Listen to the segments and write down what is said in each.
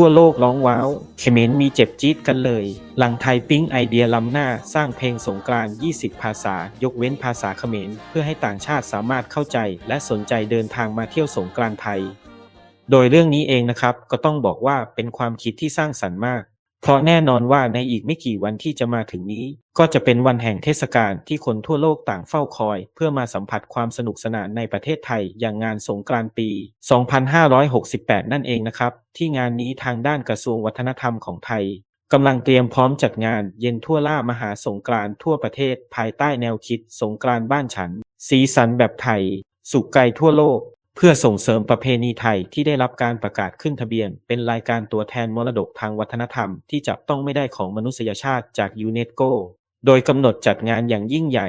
ทั่วโลกร้องว้าว เขมรมีเจ็บจี๊ดกันเลย หลังไทยปิ๊งไอเดียล้ำหน้าสร้างเพลงสงกรานต์20 ภาษา ยกเว้นภาษาเขมร เพื่อให้ต่างชาติสามารถเข้าใจ และสนใจเดินทางมาเที่ยวสงกรานต์ไทย โดยเรื่องนี้เองนะครับ ก็ต้องบอกว่าเป็นความคิดที่สร้างสรรค์มาก เพราะแน่นอนว่าในอีกไม่กี่วันที่จะมาถึงนี้ ก็จะเป็นวันแห่งเทศกาลที่คนทั่วโลกต่างเฝ้าคอย เพื่อมาสัมผัสความสนุกสนานในประเทศไทยอย่างงานสงกรานต์ปี 2568 นั่นเองนะครับ ที่งานนี้ทางด้านกระทรวงวัฒนธรรมของไทยกำลังเตรียมพร้อมจัดงานเย็นทั่วล่ามหาสงกรานต์ทั่วประเทศ ภายใต้แนวคิดสงกรานต์บ้านฉัน สีสันแบบไทย สุขไกลทั่วโลก เพื่อส่งเสริมประเพณีไทยที่ได้รับการประกาศขึ้นทะเบียน เป็นรายการตัวแทนมรดกทางวัฒนธรรมที่จับต้องไม่ได้ของมนุษยชาติจากยูเนสโก โดยกำหนดจัดงานอย่างยิ่งใหญ่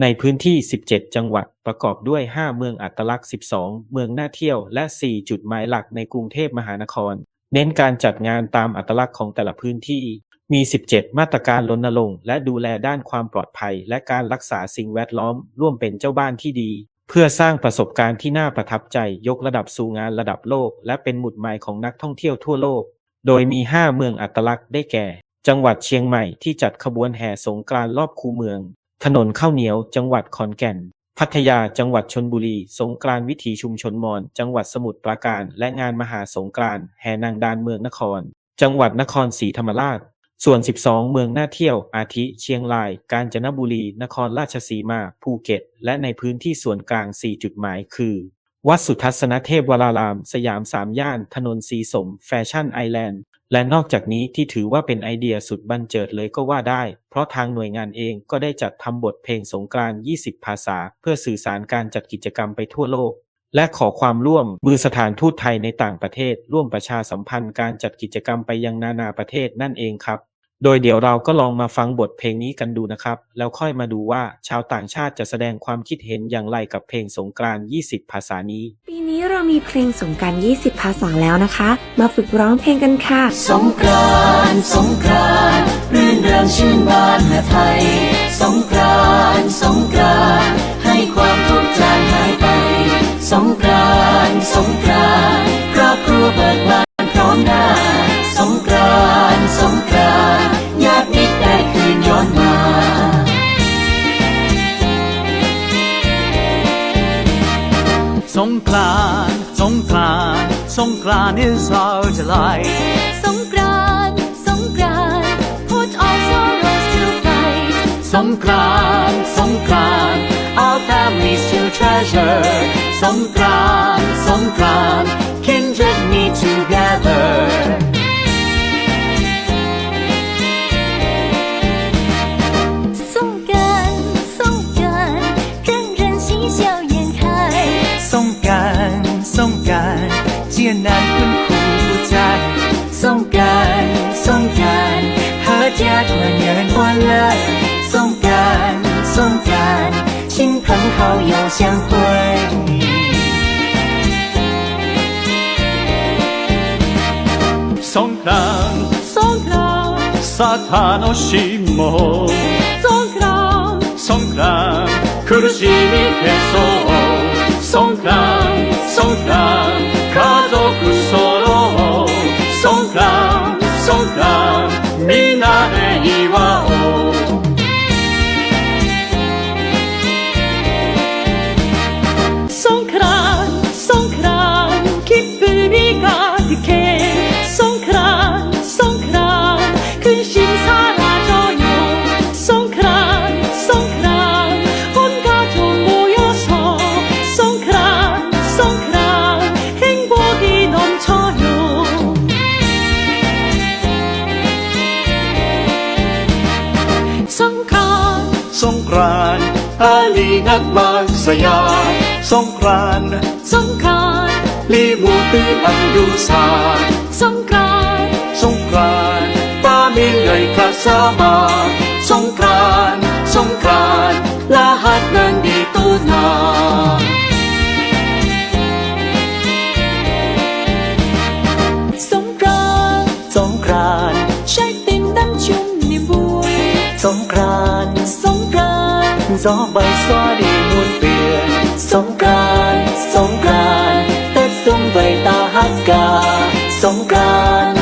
ในพื้นที่ 17 จังหวัดประกอบด้วย 5 เมืองอัตลักษณ์ 12 เมืองน่าเที่ยว และ 4 จุดหมายหลักในกรุงเทพมหานคร เน้นการจัดงานตามอัตลักษณ์ของแต่ละพื้นที่ มี 17 มาตรการรณรงค์และดูแลด้านความปลอดภัย และการรักษาสิ่งแวดล้อม ร่วมเป็นเจ้าบ้านที่ดี เพื่อสร้างประสบการณ์ที่น่าประทับใจยกระดับสู่งานระดับโลก และเป็นหมุดหมายของนักท่องเที่ยวทั่วโลก โดยมี 5 เมืองอัตลักษณ์ได้แก่ จังหวัดเชียงใหม่ที่จัดขบวนแห่สงกรานต์รอบคูเมือง ถนนข้าวเหนียว จังหวัดขอนแก่น พัทยาจังหวัดชนบุรี สงกรานต์วิถีชุมชนมอญจังหวัดสมุทรปราการ และงานมหาสงกรานต์แห่นางดานเมืองนคร จังหวัดนครศรีธรรมราช ส่วน 12 เมืองน่าเที่ยว อาทิ เชียงราย กาญจนบุรี นครราชสีมา ภูเก็ต และในพื้นที่ส่วนกลาง 4 จุดหมายคือ วัดสุทัศนเทพวราราม สยามสามย่าน ถนนสีสม แฟชั่นไอแลนด์ และนอกจากนี้ที่ถือว่าเป็นไอเดียสุดบันเจิดเลยก็ว่าได้ เพราะทางหน่วยงานเองก็ได้จัดทำบทเพลงสงกรานต์ 20 ภาษา เพื่อสื่อสารการจัดกิจกรรมไปทั่วโลกและขอความร่วมมือสถานทูตไทยในต่างประเทศ ร่วมประชาสัมพันธ์การจัดกิจกรรมไปยังนานาประเทศนั่นเองครับ โดยเดี๋ยวเราก็ลองมาฟังบทเพลงนี้กันดูนะครับ แล้วค่อยมาดูว่าชาวต่างชาติจะแสดงความคิดเห็นอย่างไรกับเพลงสงกรานต์20 ภาษานี้ ปีนี้เรามีเพลงสงกราร20 ภาษาแล้วนะคะ มาฝึกร้องเพลงกันค่ะ สงกรานต์สงกรานต์รื่นเริงชื่นบานหาไทย สงกรานต์สงกรานต์ให้ความทุกข์จางหายไป สงกรานต์สงกรานต์ครอบครัวเบิกบาน Songkran is our delight. Songkran, Songkran, put all sorrows to flight. Songkran, Songkran, our families to treasure. Songkran, Songkran, คุณคู่ใจสงการสงการหาญาติว่าเงินวันละสงการสงการ亲朋好友相会สงครามสงครามซาทานอชิโมสงครามสงคราม苦しみへそうสงครามสงคราม みんなで祝おう halina't magsaya Songkran, Songkran. Limutin ang lusa. Songkran, Songkran. Pamilay kasama. Songkran, Songkran. Lahat ng gió bay xóa đi muôn phiền ca, Songkran, ca, Tết xuân về ta hát ca. Songkran, ca.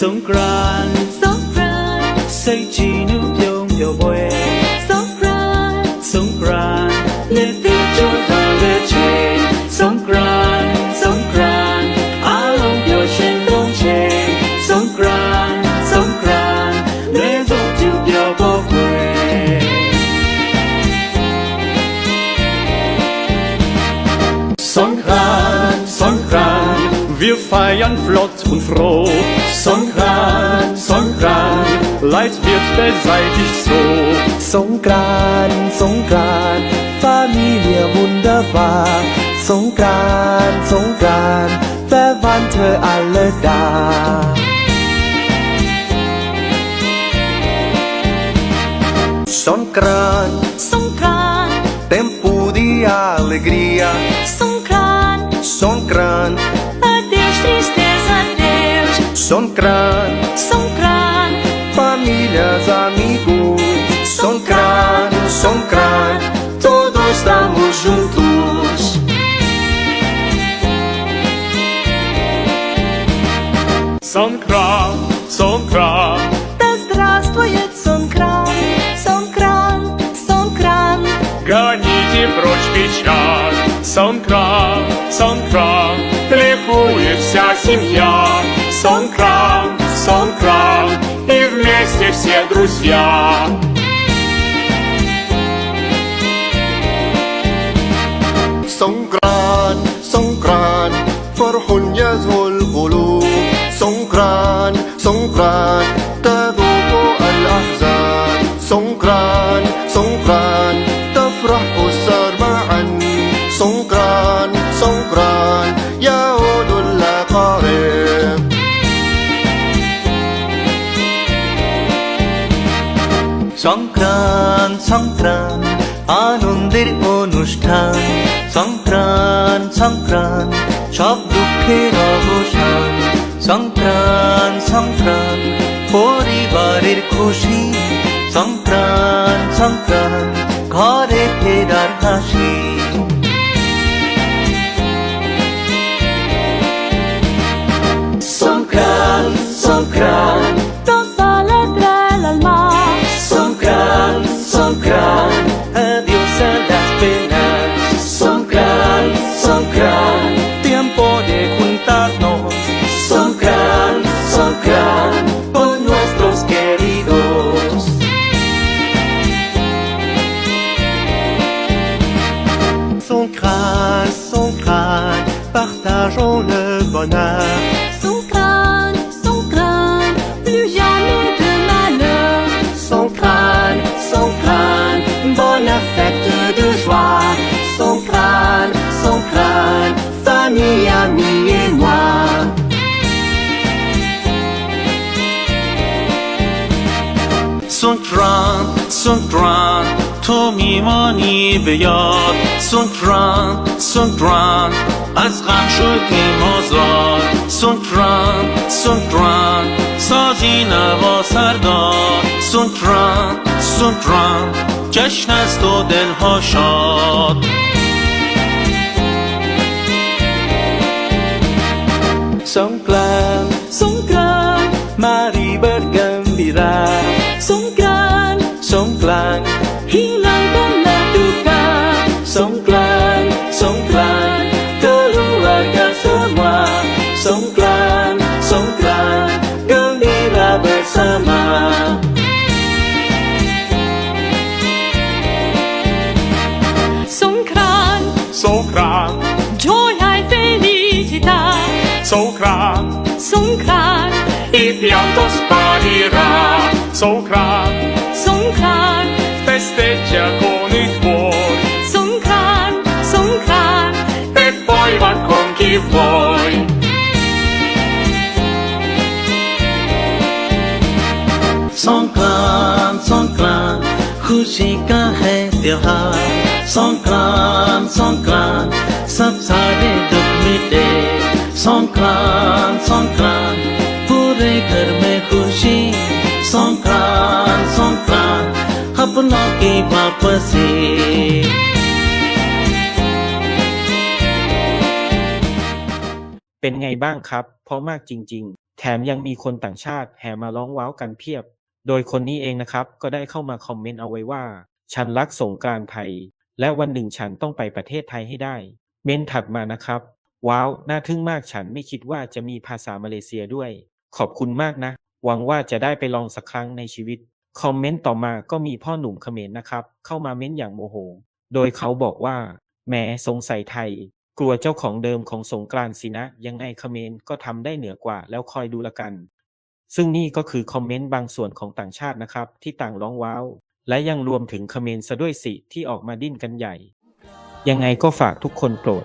สงกรานต์สงกรานต์ใส่จีนุยงเดียวเวยสงกรานต์สงกรานต์เนติจูดาเลเชสงกรานต์สงกรานต์อาลงเดียวเชนลงเชสงกรานต์สงกรานต์เรซงจูเดียวบอกเวย Songkran, Songkran, wir feiern flott Leid wird beseitigt so. สงกรานต์สงกรานต์ Familie wunderbar สงกรานต์สงกรานต์ Wer waren th alle da สงกรานต์สงกรานต์ tempo de alegria สง ilhas, amigo. Som crado, som crado, todos estamos juntos. Som São som São Сонкра, сонкра, тлекует вся семья. São сонкра. Друзья. সংক্রান সংক্রান, আনন্দের অনুষ্ঠান। সংক্রান সংক্রান, সব দুঃখের অবসান। সংক্রান সংক্রান, পরিবারের খুশি। সংক্রান সংক্রান, ঘরে ফেরার হাসি। সংক্রান সংক্রান Songkran, adiós a las penas Songkran, Songkran, tiempo de سنکران سنکران تو میمانی به یاد. سنکران سنکران از غم شدیم آزاد سنکران سنکران سازی نوا سردار. سنکران سنکران جشن است و دلها شاد. Songkran, Sonkran, mari bergembira งคราน i pianto sparirà Songkran Songkran festeggia con il cuore Songkran Songkran e poi va con chi vuoi Songkran Songkran खुशी का है त्योहार Songkran Songkran सब सारे संक्रांत संक्रांत पूरे घर में खुशी संक्रांत संक्रांत अपनों की वापसी เป็นไงบ้างครับ เพราะมากจริง ๆ แถมยังมีคนต่างชาติแห่มาร้องว้าวกันเพียบ โดยคนนี้เองนะครับ ก็ได้เข้ามาคอมเมนต์เอาไว้ว่า ฉันรักสงกรานต์ไทย และวันหนึ่งฉันต้องไปประเทศไทยให้ได้ เมนถัดมานะครับ ว้าว น่าทึ่งมากฉันไม่คิดว่าจะมีภาษามาเลเซียด้วย ขอบคุณมากนะ หวังว่าจะได้ไปลองสักครั้งในชีวิต คอมเมนต์ต่อมาก็มีพ่อหนุ่มเขมรนะครับ เข้ามาเม้นอย่างโมโห โดยเขาบอกว่าแหมสงสัยไทย กลัวเจ้าของเดิมของสงกรานต์สินะ ยังไงเขมรก็ทำได้เหนือกว่า แล้วคอยดูละกัน ซึ่งนี่ก็คือคอมเมนต์บางส่วนของต่างชาตินะครับ ที่ต่างร้องว้าว และยังรวมถึงเขมรซะด้วยสิที่ออกมาดิ้นกันใหญ่ ยังไงก็ฝากทุกคนโปรด